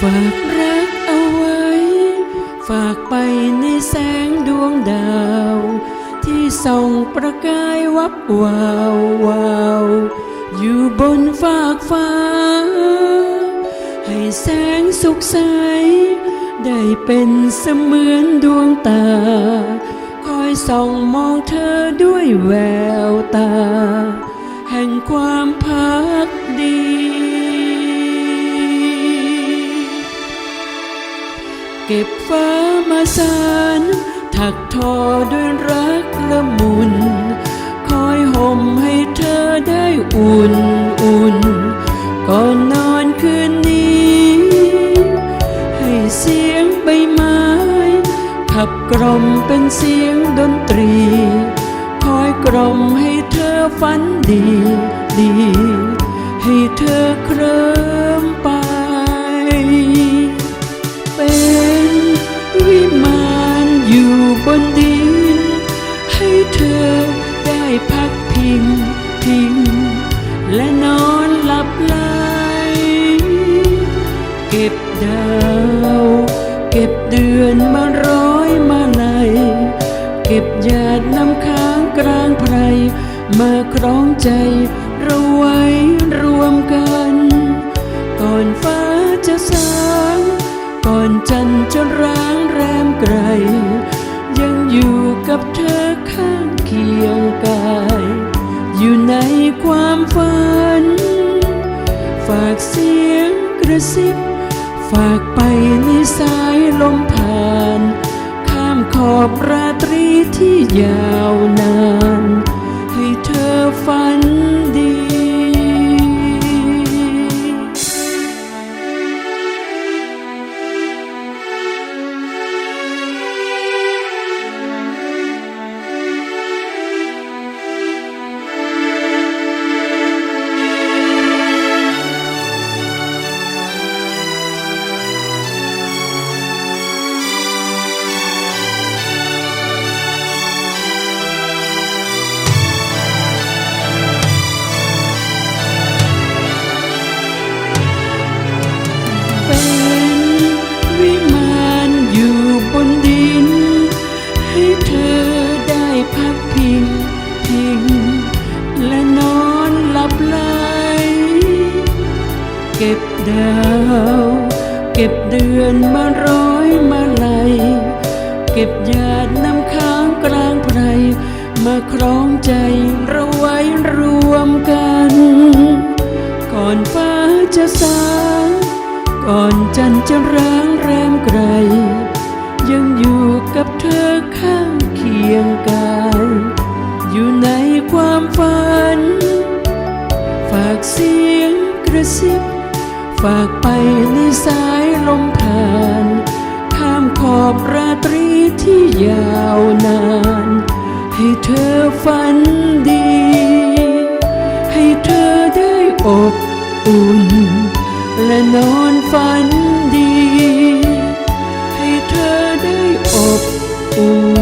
ฝากรักเอาไว้ ฝากไปในแสงดวงดาว ที่ส่องประกายวับวาววาวอยู่บนฟากฟ้า ให้แสงสุขใส ได้เป็นเสมือนดวงตา คอยส่องมองเธอด้วยแววตา แห่งความพัก เก็บฟ้ามาสารถักทอด้วยรักละมุน คอยห่มให้เธอได้อุ่นอุ่นก่อนนอนคืนนี้ ให้เสียงใบไม้ ขับกล่อมเป็นเสียงดนตรี คอยกล่อมให้เธอฝันดีดี ให้เธอเคลิ้ งพิงและนอนหลับไหลเก็บดาวเก็บเดือนมาร้อยมาลายเก็บหยาดน้ำค้างกลางไพรมาคล้องใจเราไว้รวมกัน ก่อนฟ้าจะสาง ก่อนจันทร์จะร้างแรมไกล ยังอยู่กับเธอข้างเคียงกาย อยู่ในความฝัน ฝากเสียงกระซิบ ฝากไปในสายลมผ่าน ข้ามขอบราตรีที่ยาวนาน ให้เธอฝันดีเป็น เก็บดาว เก็บเดือนมาร้อยมาลายเก็บหยาดน้ำค้างกลางไพรมาคล้องใจเราไว้รวมกัน ก่อนฟ้าจะสางก่อนจันจะร้างแรมไกล ยังอยู่กับเธอข้างเคียงกายอยู่ในความฝัน ฝากเสียงกระซิบ ฝากไปในสายลมผ่านข้ามขอบราตรีที่ยาวนาน ให้เธอฝันดี ให้เธอได้อบอุ่น และนอนฝันดี ให้เธอได้อบอุ่น